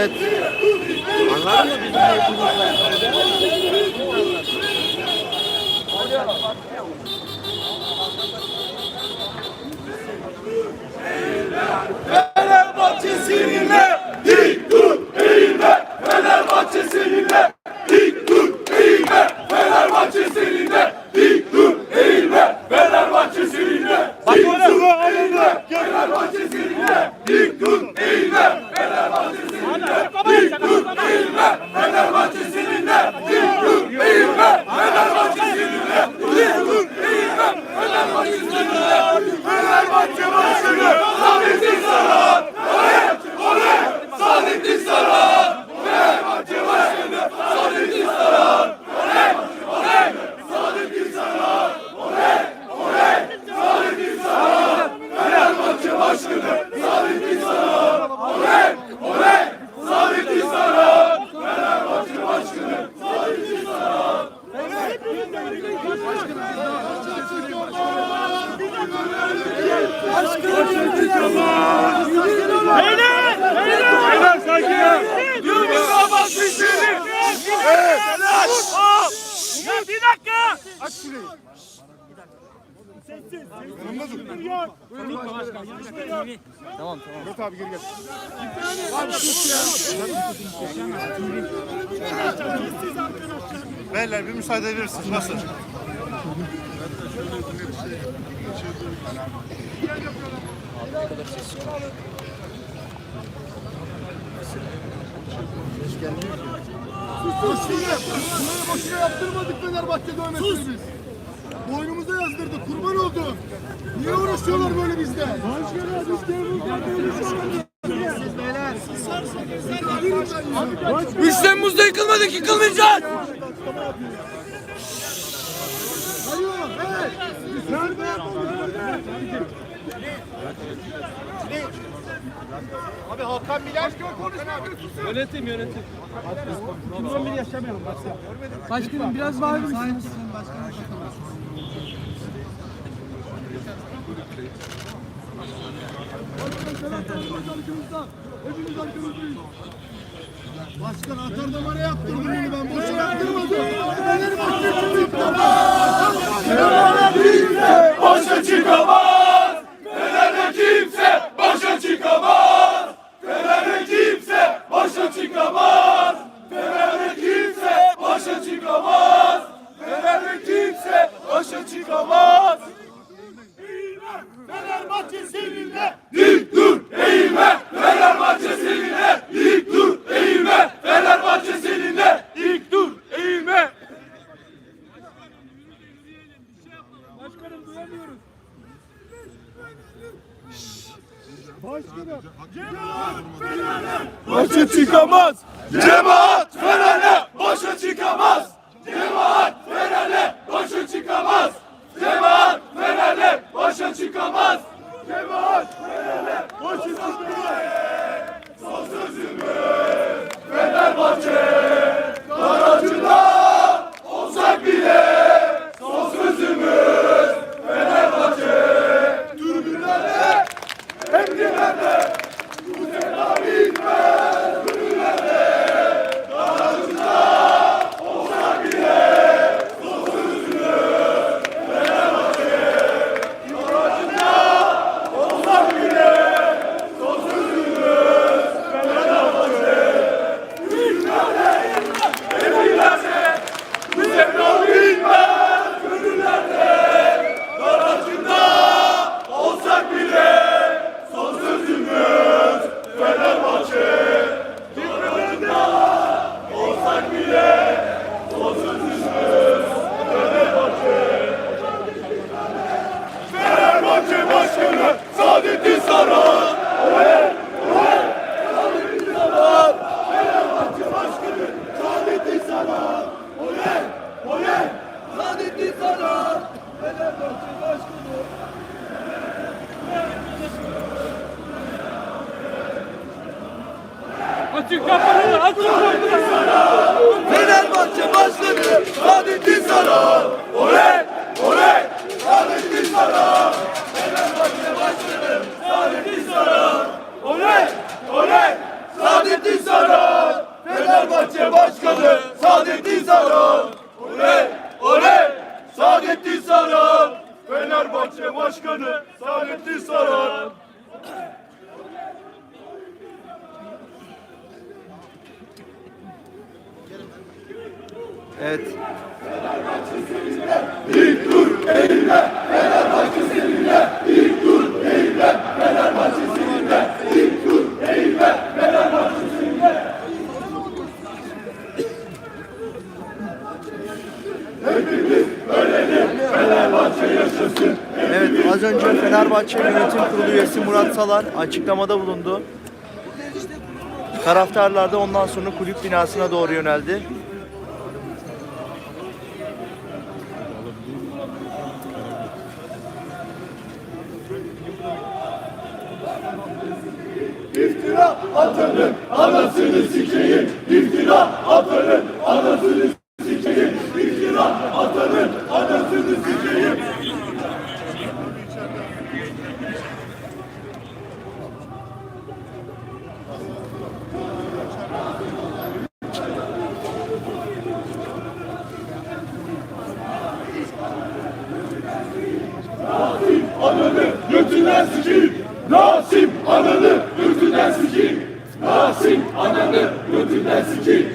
Evet. Anladın mı bizim Fenerbahçe'sine dik. Tamam tamam. Murat abi geri gel. Beyler bir müsaade verirsiniz. Nasıl? Boşuna, bunları boşuna yaptırmadık Fenerbahçe dövmesini biz. Boynumuza yazdırdık, kurban oldu. Niye uğraşıyorlar böyle bizde? Üç Temmuz'da yıkılmadık, yıkılmayacağız. Hayır, evet. Nerede yapalım? Abi Hakan Bilal Yönetim yönetim. Başkanım biraz bağırır mısınız? Hepimiz arkamızdayız. Başkan atar damara yaptırdım bunu ben boşuna yaptırmadım. Fenerbahçe Kimse başa çıkamaz. Fener'de kimse başa çıkamaz. Fener'de kimse başa çıkamaz. Fener'de kimse başa çıkamaz. Fener'de kimse başa çıkamaz. Fenerbahçe seninle. Dik dur eğilme. Fenerbahçe seninle. Dik dur eğilme. Fenerbahçe seninle. Dik dur eğilme. Başa çıkamaz. Cemaat Fener'le başa çıkamaz. Cemaat Fener'le başa çıkamaz. Cemaat Fener'le başa çıkamaz. Cemaat Açık kapıları açık kapıları. Fenerbahçe Başkanı Saadettin Saran Oley! Oley! Saadettin Saran Fenerbahçe Başkanı Saadettin Saran Oley! Oley! Saadettin Saran Fenerbahçe Başkanı Saadettin Saran Oley! Oley! Saadettin Saran Fenerbahçe Başkanı Saadettin Saran Evet. Fenerbahçe seninle, ilk. Fenerbahçe seninle, ilk tur eğilme. Fenerbahçe seninle, ilk tur eğilme. Fenerbahçe seninle. Hepimiz ölelim. Fenerbahçe yaşasın. Evet az önce Fenerbahçe Yönetim Kurulu üyesi Murat Salar açıklamada bulundu. Taraftarlar da ondan sonra kulüp binasına doğru yöneldi. İftira atanın anasını sikeyim. İftira atanın anasını sikeyim. İftira atanın anasını sikeyim. Nasim ananı götünden sikeyim. Nasim ananı götünden sikeyim. Nasim ananı götünden sikeyim.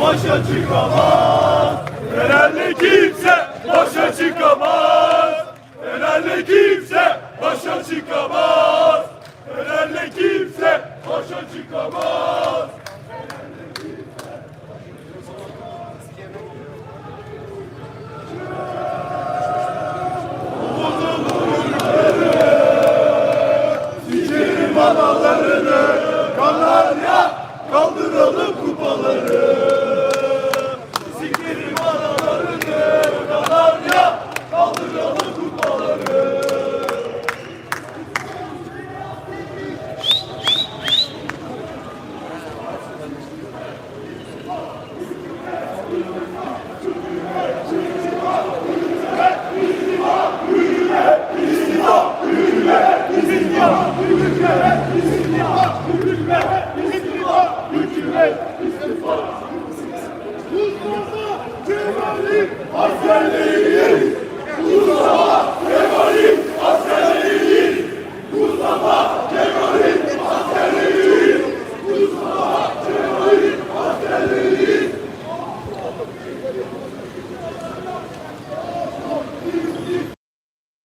Başa çıkamaz. Fenerli kimse başa çıkamaz. Fenerli kimse başa çıkamaz. Fenerli kimse başa çıkamaz.